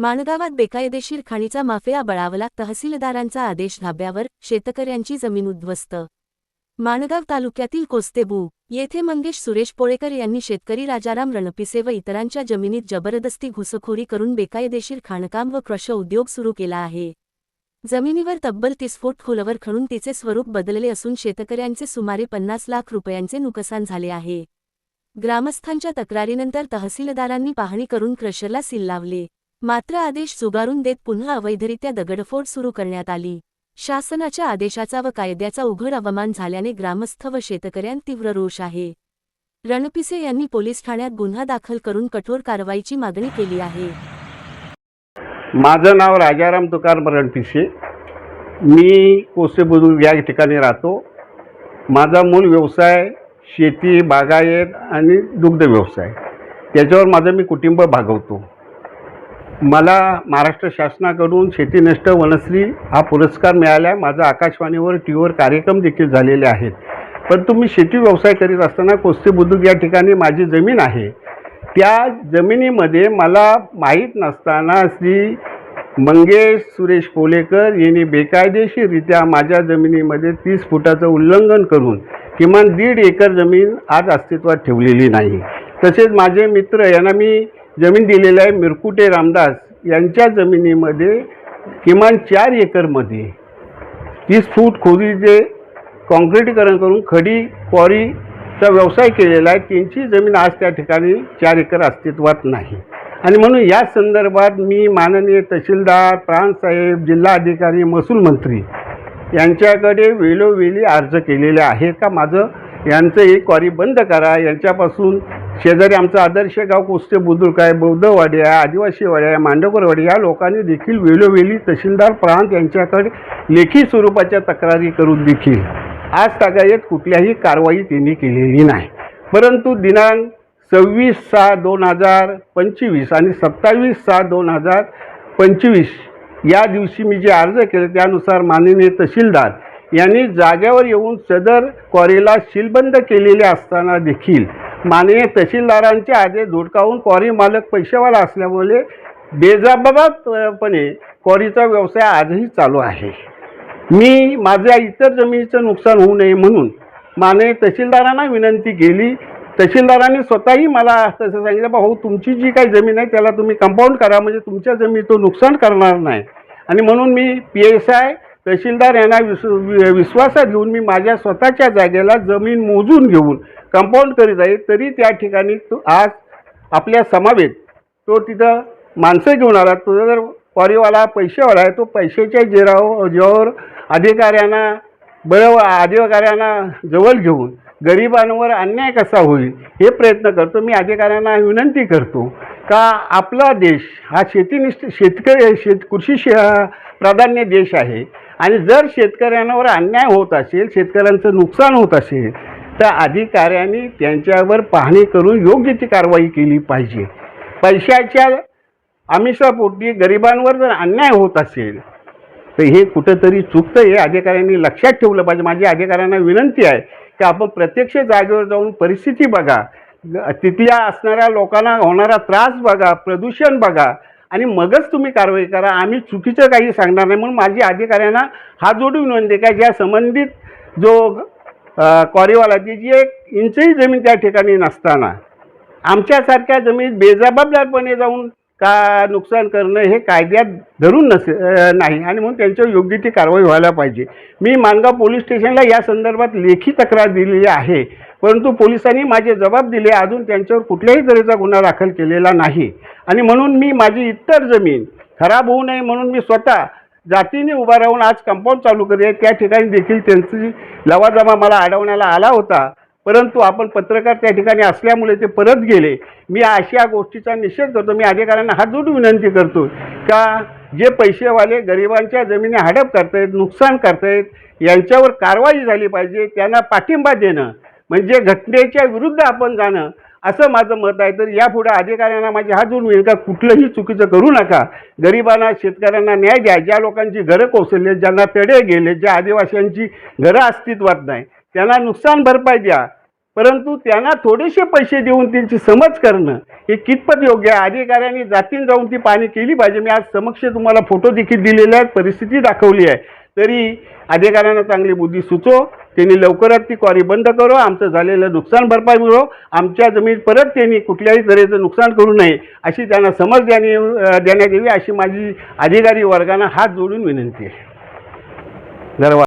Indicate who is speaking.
Speaker 1: माणगावात बेकायदेशीर खाणीचा माफिया बळावला तहसीलदारांचा आदेश धाब्यावर शेतकऱ्यांची जमीन उद्ध्वस्त. माणगाव तालुक्यातील कोस्तेबू येथे मंगेश सुरेश पोळेकर यांनी शेतकरी राजाराम रणपिसे व इतरांच्या जमिनीत जबरदस्ती घुसखोरी करून बेकायदेशीर खाणकाम व क्रश उद्योग सुरू केला आहे. जमिनीवर तब्बल तीस फूट खोलवर खणून तिचे स्वरूप बदलले असून शेतकऱ्यांचे सुमारे पन्नास लाख रुपयांचे नुकसान झाले आहे. ग्रामस्थांच्या तक्रारीनंतर तहसीलदारांनी पाहणी करून क्रशरला सील लावले. मात्र आदेश जुगारून देत पुन्हा अवैधरित्या दगडफोड सुरू करण्यात आली. शासनाच्या आदेशाचा व कायद्याचा उघड अवमान झाल्याने ग्रामस्थ व शेतकऱ्यांत तीव्र रोष आहे. रणपिसे यांनी पोलीस ठाण्यात गुन्हा दाखल करून कठोर कारवाईची मागणी केली आहे.
Speaker 2: माझं नाव राजाराम तुकाराम रणपिसे मी कोसे बुजुर्ग या ठिकाणी राहतो. माझा मूळ व्यवसाय शेती बागायत आणि दुग्ध व्यवसाय. त्याच्यावर माझं मी कुटुंब भागवतो. मला महाराष्ट्र शासनाकडून शेतीनष्ट वनश्री हा पुरस्कार मिळाला. आहे माझा आकाशवाणीवर टी व्हीवर कार्यक्रम देखील झालेले आहेत. परंतु मी शेती व्यवसाय करीत असताना कोस्ती बुद्रुक या ठिकाणी माझी जमीन आहे. त्या जमिनीमध्ये मला माहीत नसताना श्री मंगेश सुरेश कोलेकर यांनी बेकायदेशीररित्या माझ्या जमिनीमध्ये तीस फुटाचं उल्लंघन करून किमान दीड एकर जमीन आज अस्तित्वात ठेवलेली नाही. तसेच माझे मित्र यांना मी जमीन दिलेली आहे मिरकुटे रामदास यांच्या जमिनीमध्ये किमान चार एकरमध्ये. तीस फूट खोलीचे काँक्रीटीकरण करून खडी क्वारीचा व्यवसाय केलेला आहे. त्यांची जमीन आज त्या ठिकाणी चार एकर अस्तित्वात नाही. आणि म्हणून या संदर्भात मी माननीय तहसीलदार प्रांतसाहेब जिल्हा अधिकारी महसूल मंत्री यांच्याकडे वेळोवेळी अर्ज केलेले आहेत का? माझं यांचं एक क्वारी बंद करा. यांच्यापासून शेजारी आमचं आदर्श गाव कुस्ते बुद्रुक आहे बौद्धवाडी आहे आदिवासीवाडी आहे मांडवकरवाडी या लोकांनी देखील वेळोवेळी तहसीलदार प्रांत यांच्याकडे लेखी स्वरूपाच्या तक्रारी करून देखील आज तागायत कुठल्याही कारवाई त्यांनी केलेली नाही. परंतु दिनांक सव्वीस सहा दोन हजार पंचवीस आणि सत्तावीस सहा दोन हजार पंचवीस या दिवशी मी जे अर्ज केले त्यानुसार माननीय तहसीलदार यांनी जाग्यावर येऊन सदर क्वारीला शिलबंद केलेले असताना देखील माननीय तहसीलदारांचे आदेश धुडकावून क्वारी मालक पैसेवाला असल्यामुळे बेजबाबदारपणे क्वारीचा व्यवसाय आजही चालू आहे. मी माझ्या इतर जमिनीचं नुकसान होऊ नये म्हणून माननीय तहसीलदारांना विनंती केली. तहसीलदारांनी स्वतःही मला तसं सांगितलं भाऊ तुमची जी काही जमीन आहे त्याला तुम्ही कंपाऊंड करा म्हणजे तुमच्या जमिनीचं नुकसान करणार नाही. आणि म्हणून मी पी एस आय तहसीलदार यांना विस वि- विश्वासात घेऊन मी माझ्या स्वतःच्या जागेला जमीन मोजून घेऊन कंपाऊंड करीत आहे तरी त्या ठिकाणी तो आज आपल्या समावेत तो तिथं माणसं घेऊन आला. तो जर क्वारीवाला पैसेवाला आहे तो पैशाच्या जेराव जेवावर अधिकाऱ्यांना बळ अधिकाऱ्यांना जवळ घेऊन गरिबांवर अन्याय कसा होईल हे प्रयत्न करतो. मी अधिकाऱ्यांना विनंती करतो का आपला देश हा शेतीनिष्ठ शेतकरी शेत कृषी शे प्राधान्य देश आहे. आणि जर शेतकऱ्यांवर अन्याय होत असेल शेतकऱ्यांचं नुकसान होत असेल तर अधिकाऱ्यांनी त्यांच्यावर पाहणी करून योग्य ती कारवाई केली पाहिजे. पैशाच्या आमिषापोटी गरिबांवर जर अन्याय होत असेल तर हे कुठंतरी चुकतं हे अधिकाऱ्यांनी लक्षात ठेवलं पाहिजे. माझी अधिकाऱ्यांना विनंती आहे की आपण प्रत्यक्ष जागेवर जाऊन परिस्थिती बघा. तिथल्या असणाऱ्या लोकांना होणारा त्रास बघा प्रदूषण बघा आणि मगच तुम्ही कारवाई करा. आम्ही चुकीचं काही सांगणार नाही. म्हणून माझी अधिकाऱ्यांना हात जोडून विनंती काय का ज्या संबंधित जो अ, क्वारीवाला जी एक इंचही जमीन त्या ठिकाणी नसताना आमच्यासारख्या जमीन बेजबाबदारपणे जाऊन का नुकसान करणं हे कायद्यात धरून नसे नाही आणि म्हणून त्यांच्यावर योग्य ती कारवाई व्हायला पाहिजे. मी मानगाव पोलीस स्टेशनला या संदर्भात लेखी तक्रार दिलेली आहे परंतु पोलिसांनी माझे जबाब दिले अजून त्यांच्यावर कुठल्याही तऱ्हेचा गुन्हा दाखल केलेला नाही. आणि म्हणून मी माझी इतर जमीन खराब होऊ नये म्हणून मी स्वतः जातीने उभा राहून आज कंपाऊंड चालू करूया त्या ठिकाणी देखील त्यांची लवाजमा मला अडवण्याला आला होता. परंतु आपण पत्रकार त्या ठिकाणी असल्यामुळे ते परत गेले. मी अशा गोष्टीचा निषेध करतो. मी अधिकाऱ्यांना हात जोडून विनंती करतो का जे पैसेवाले गरिबांच्या जमिनी हडप करतायत नुकसान करतायत यांच्यावर कारवाई झाली पाहिजे त्यांना पाठिंबा देणं म्हणजे घटनेच्या विरुद्ध आपण जाणं असं माझं मत आहे. तर यापुढे अधिकाऱ्यांना माझी हात जोडून येईल का कुठलंही चुकीचं करू नका. गरिबांना शेतकऱ्यांना न्याय द्या. ज्या लोकांची घरं कोसळले ज्यांना तडे गेले ज्या आदिवासींची घरं अस्तित्वात नाही त्यांना नुकसान भरपाई द्या. परंतु त्यांना थोडेसे पैसे देऊन त्यांची समज करणं हे कितपत योग्य आहे? अधिकाऱ्यांनी जातीन जाऊन ती पाहणी केली पाहिजे. मी आज समक्ष तुम्हाला फोटो देखील दिलेले आहेत परिस्थिती दाखवली आहे. तरी अधिकाऱ्यांना चांगली बुद्धी सुचो त्यांनी लवकरात ती क्वारी बंद करो आमचं झालेलं नुकसान भरपाई मिळो आमच्या जमीन परत त्यांनी कुठल्याही तऱ्हेचं नुकसान करू नये अशी त्यांना समज देणे देण्यात यावी अशी माझी अधिकारी वर्गांना हात जोडून विनंती आहे. धन्यवाद.